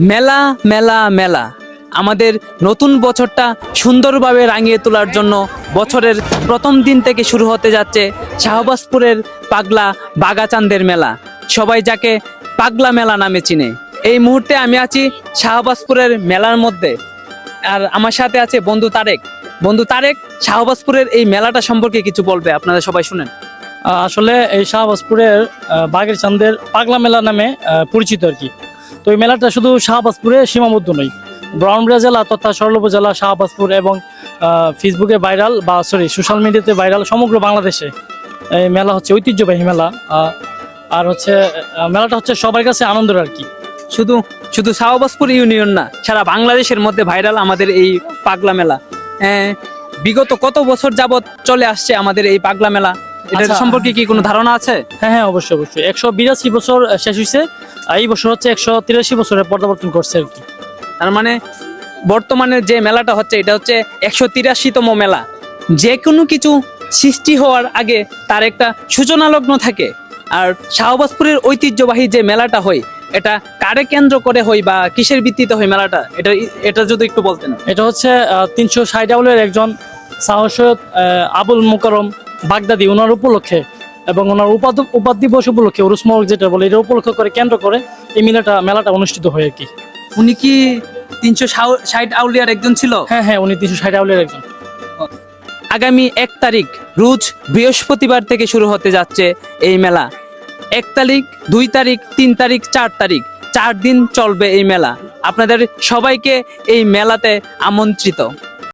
মেলা মেলা মেলা। আমাদের নতুন বছরটা সুন্দরভাবে রাঙিয়ে তোলার জন্য বছরের প্রথম দিন থেকে শুরু হতে যাচ্ছে শাহবাজপুরের পাগলা বাগাচান্দের মেলা। সবাই যাকে পাগলা মেলা নামে চিনে। এই মুহূর্তে আমি আছি শাহবাজপুরের মেলার মধ্যে। আর আমার সাথে আছে বন্ধু তারেক। বন্ধু তারেক, শাহবাজপুরের এই মেলাটা সম্পর্কে কিছু বলবে? আপনারা সবাই শুনেন। আসলে এই শাহবাজপুরের বাগের চান্দের পাগলা মেলা নামে পরিচিত আর কি। তো এই মেলাটা শুধু শাহবাজপুরে সীমাবদ্ধ নয় ব্রাহ্মণবাড়িয়া জেলা তথা সরল উপজেলা শাহবাজপুর এবং ফেসবুকে ভাইরাল বা সরি সোশ্যাল মিডিয়াতে ভাইরাল সমগ্র বাংলাদেশে এই মেলা হচ্ছে ঐতিহ্যবাহী মেলা। আর হচ্ছে মেলাটা হচ্ছে সবার কাছে আনন্দের আর কি। শুধু শুধু শাহবাজপুর ইউনিয়ন না সারা বাংলাদেশের মধ্যে ভাইরাল আমাদের এই পাগলা মেলা। আহ, বিগত কত বছর যাবত চলে আসছে আমাদের এই পাগলা মেলা? এটার আচ্ছা। সম্পর্কে কি কোনো ধারণা আছে? হ্যাঁ হ্যাঁ অবশ্যই অবশ্যই। একশো বিরাশি বছর শেষ হয়েছে এই বছর হচ্ছে একশো তিরাশি বছরে পদাবর্তন করছে আর কি। তার মানে বর্তমানে যে মেলাটা হচ্ছে এটা হচ্ছে একশো তিরাশিতম মেলা। যে কোনো কিছু সৃষ্টি হওয়ার আগে তার একটা সূচনা লগ্ন থাকে। আর শাহবাজপুরের ঐতিহ্যবাহী যে মেলাটা হয় এটা কারে কেন্দ্র করে হয় বা কিসের ভিত্তিতে হয় মেলাটা? এটা এটা যদি একটু বলতেন। এটা হচ্ছে তিনশো ষাট একজন সাহস আবুল মুকরম বাগদাদি ওনার উপলক্ষে এবং ওনার উপাধি উপাধি দিবস উপলক্ষে উরুসমল যেটা বলে এটা উপলক্ষ করে কেন্দ্র করে এই মেলাটা মেলাটা অনুষ্ঠিত হয় আর কি। উনি কি তিনশো ষাট আউলিয়ার একজন ছিল? হ্যাঁ হ্যাঁ উনি তিনশো ষাট আউলিয়ার একজন। আগামী এক তারিখ রোজ বৃহস্পতিবার থেকে শুরু হতে যাচ্ছে এই মেলা। এক তারিখ দুই তারিখ তিন তারিখ চার তারিখ চার দিন চলবে এই মেলা। আপনাদের সবাইকে এই মেলাতে আমন্ত্রিত।